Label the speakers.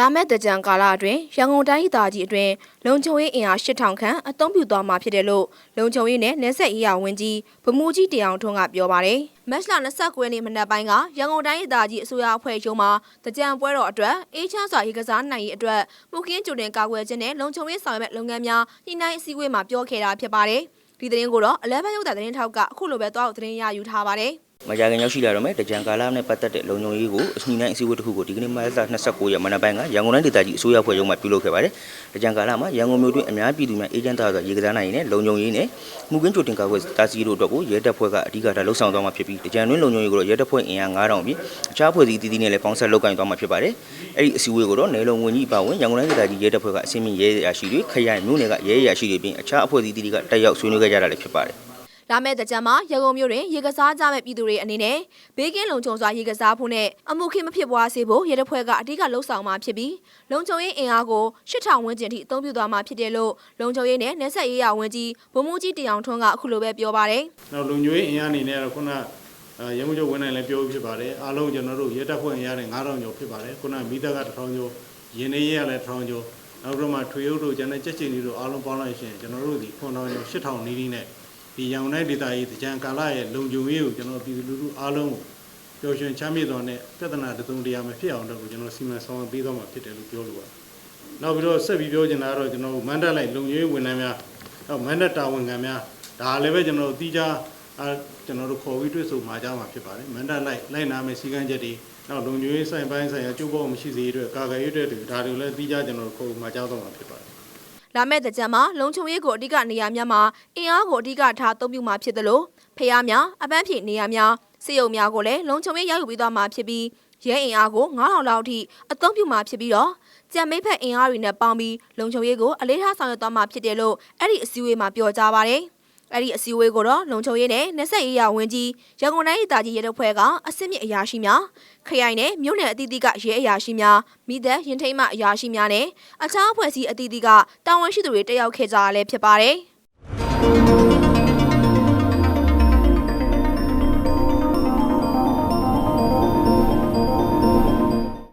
Speaker 1: လာမယ့်တကြံကာလအတွင်းရန်ကုန်တိုင်းဒေသကြီးအတွင်းလုံခြုံရေးအင်အား8000ခန့်အသုံးပြုသွားမှာဖြစ်တယ်လို့လုံခြုံရေးနဲ့နယ်ဆက်ရေးရာဝန်ကြီးဗမှုကြီးတရားထွန်းကပြောပါတယ်။မတ်လ29ရက်နေ့မနက်ပိုင်းကရန်ကုန်တိုင်းဒေသကြီးအစိုးရအဖွဲ့ရုံးမှာတကြံပွဲတော်အတွက်အေးချမ်းစွာရေကစားနိုင်ရေးအတွက်မှုခင်းကျူတင်ကာကွယ်ခြင်းနဲ့လုံခြုံရေးဆောင်ရွက်မဲ့လုပ်ငန်းများညှိနှိုင်းအစည်းအဝေးမှာပြောခဲ့တာဖြစ်ပါတယ်။ဒီသတင်းကိုတော့11ရုပ်သံသတင်းထောက်ကအခုလိုပဲတွားလို့သတင်းရယူထားပါတယ်။
Speaker 2: မကြာခင်ရောက်ရှိလာတော့မယ်တကြံကာလနဲ့ပတ်သက်တဲ့လုံခြုံရေးကိုအစည်းအဝေးအစည်းအဝေးတစ်ခုကိုဒီကနေ့မတ်လ29ရက်မနက်ပိုင်းကရန်ကုန်တိုင်းဒေသကြီးအစိုးရဖွဲ့ရုံးမှာပြုလုပ်ခဲ့ပါတယ်။တကြံကာလမှာရန်ကုန်မြို့တွင်းအများပြည်သူများအေဂျင့်တာဆိုရေကစားနိုင်တဲ့လုံခြုံရေးနဲ့မှုကင်းကြိုတင်ကာကွယ်တာစီတို့အတွက်ကိုရဲတပ်ဖွဲ့ကအဓိကထားလှုပ်ဆောင်သွားမှာဖြစ်ပြီးတကြံတွင်းလုံခြုံရေးကိုတော့ရဲတပ်ဖွဲ့အင်အား9000ပြီးအခြားဖွဲ့စည်းအသီးသီးနဲ့လည်းပေါင်းဆက်လုပ်ကိုင်သွားမှာဖြစ်ပါတယ်။အဲ့ဒီအစည်းအဝေးကိုတော့နယ်လုံဝန်ကြီးပါဝင်ရန်ကုန်တိုင်းဒေသကြီးရဲတပ်ဖွဲ့ကအစည်းအဝေးရဲရရှိတွေခရိုင်မြို့နယ်ကရဲရရှိတွေပြီးအခြားအဖွဲ့အစည်းအသီးသီးကတက်ရောက်ဆွေးနွေးခဲ့ကြတာလည်းဖြစ်ပါတယ်။
Speaker 1: လာမယ့်တကြံမှာရန်ကုန်မြို့တွင်ရေကစားကြမဲ့ပြည်သူတွေအနေနဲ့ဘေးကင်းလုံခြုံစွာရေကစားဖို့နဲ့အမှုခင်းမဖြစ်ပွားစေဖို့ရဲတပ်ဖွဲ့ကအဓိကလှုံ့ဆော်မှာဖြစ်ပြီးလုံခြုံရေးအင်အားကို8000ဝန်းကျင်ထိအသုံးပြုသွားမှာဖြစ်တယ်လို့လုံခြုံရေးနဲ့နယ်ဆက်ရေးရာဝန်ကြီးဗိုလ်မှူးကြီးတရောင်ထွန်းကအခုလိုပဲပြောပါတယ်
Speaker 3: နောက်လုံခြုံရေးအင်အားအနေနဲ့ကတော့ခုနအဲရဲမှုချုပ်ဝန်နိုင်လည်းပြောပြီးဖြစ်ပါတယ်အားလုံးကျွန်တော်တို့ရဲတပ်ဖွဲ့အင်အားနဲ့9000ကျော်ဖြစ်ပါတယ်ခုနမိသက်က1000ကျော်ရင်းနေရဲကလည်း1000ကျော်နောက်ပြီးတော့မှထွေရုပ်တို့ကျန်တဲ့ကြက်ချင်တွေတို့အားလုံးပေါင်းလိုက်ရှင်ကျွန်တော်တို့ဒီ9000ကျော်8000နီးနီးနဲ့ ဒီရောင်တိုင်းဒေသကြီးတကြံကာလရဲ့လုံခြုံရေးကိုကျွန်တော်ပြည်သူလူထုအားလုံးကိုပျော်ရွှင်ချမ်းမြေ့တော်နဲ့ပြဿနာတစုံတရာမဖြစ်အောင်တော့ကိုကျွန်တော်စီမံဆောင်ရွက်ပေးသွားမှာဖြစ်တယ်လို့ပြောလိုပါတယ်နောက်ပြီးတော့ဆက်ပြီးပြောချင်တာကတော့ကျွန်တော်မန္တလိုက်လုံခြုံရေးဝန်ထမ်းများနောက်မန္တတာဝန်ခံများဒါလည်းပဲကျွန်တော်တို့တီးခြားအဲကျွန်တော်တို့ခေါ်ပြီးတွေ့ဆုံမှာကြမှာဖြစ်ပါတယ်မန္တလိုက်လိုက်နာမယ့်စီကံချက်တွေနောက်လုံခြုံရေးဆိုင်ပိုင်းဆိုင်ရာကျိုးပေါင်းမရှိစေရတဲ့ကာကွယ်ရေးအတွက်တွေဒါတွေလည်းပြီးကြကျွန်တော်တို့ခေါ်မှာကြတော့မှာဖြစ်ပါတယ်
Speaker 1: လာမယ့်တကြံမှာလုံခြုံရေးကိုအဓိကနေရာများမှာအင်အားကိုအဓိကထားအသုံးပြုမှာဖြစ်တယ်လို့ဖျားများအပန်းဖြေနေရာများစစ်ရုံများကိုလည်းလုံခြုံရေးရောက်ယူပြီးသွားမှာဖြစ်ပြီးရဲအင်အားကို9000လောက်ထိအသုံးပြုမှာဖြစ်ပြီးတော့ကြံမိတ်ဖက်အင်အားတွေနဲ့ပေါင်းပြီးလုံခြုံရေးကိုအလေးထားဆောင်ရွက်သွားမှာဖြစ်တယ်လို့အဲ့ဒီအစည်းအဝေးမှာပြောကြားပါတယ်။ အဲ့ဒီအစည်းအဝေးကိုတော့လုံခြုံရေးနဲ့နှက်ဆက်ရေးရဝန်ကြီးရန်ကုန်တိုင်းဒေသကြီးရဲတပ်ဖွဲ့ကအစစ်မြစ်အရာရှိများခရိုင်နဲ့မြို့နယ်အသီးသီးကရဲအရာရှိများမိသက်ရင်ထိမ့်မှအရာရှိများနဲ့အခြားအဖွဲ့အစည်းအသီးသီးကတာဝန်ရှိသူတွေတက်ရောက်ခဲ့ကြရလဲဖြစ်ပါတယ်။